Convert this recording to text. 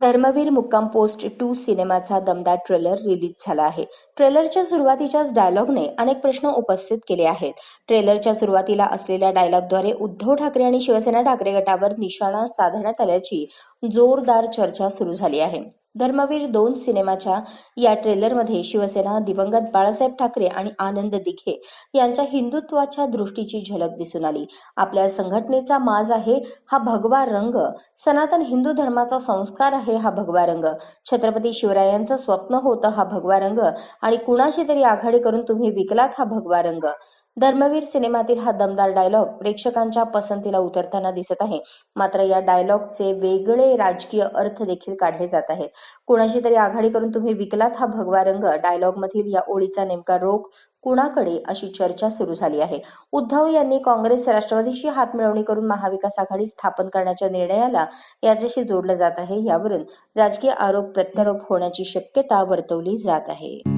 धर्मवीर मुक्काम post to सिनेमाचा दमदार ट्रेलर रिलीज झाला आहे. ट्रेलरच्या सुरुवातीच्याच डायलॉगने अनेक प्रश्न उपस्थित केले आहेत. ट्रेलरच्या सुरुवातीला असलेल्या डायलॉगद्वारे उद्धव ठाकरे आणि शिवसेना ठाकरे गटावर निशाणा साधण्यात आल्याची जोरदार चर्चा सुरू झाली आहे. धर्मवीर दोन सिनेमाच्या या ट्रेलरमध्ये शिवसेना दिवंगत बाळासाहेब ठाकरे आणि आनंद दिघे यांच्या हिंदुत्वाच्या दृष्टीची झलक दिसून आली. आपल्या संघटनेचा माज आहे हा भगवा रंग. सनातन हिंदू धर्माचा संस्कार आहे हा भगवा रंग. छत्रपती शिवरायांचं स्वप्न होतं हा भगवा रंग आणि कुणाशी तरी आघाडी करून तुम्ही विकलात हा भगवा रंग. धर्मवीर सिनेमातील हा दमदार डायलॉग प्रेक्षकांच्या पसंतीला उतरताना दिसत आहे. मात्र या डायलॉगचे वेगळे राजकीय अर्थ देखील काढले जात आहेत. कुणाशी तरी आघाडी करून तुम्ही विकलात हा भगवा रंग? डायलॉगमधील या ओळीचा नेमका रोख कुणाकडे अशी चर्चा सुरू झाली आहे? उद्धव यांनी काँग्रेस राष्ट्रवादीशी हातमिळवणी करून महाविकास आघाडी स्थापन करण्याच्या निर्णयाला याच्याशी जोडलं जात आहे. यावरून राजकीय आरोप प्रत्यारोप होण्याची शक्यता वर्तवली जात आहे.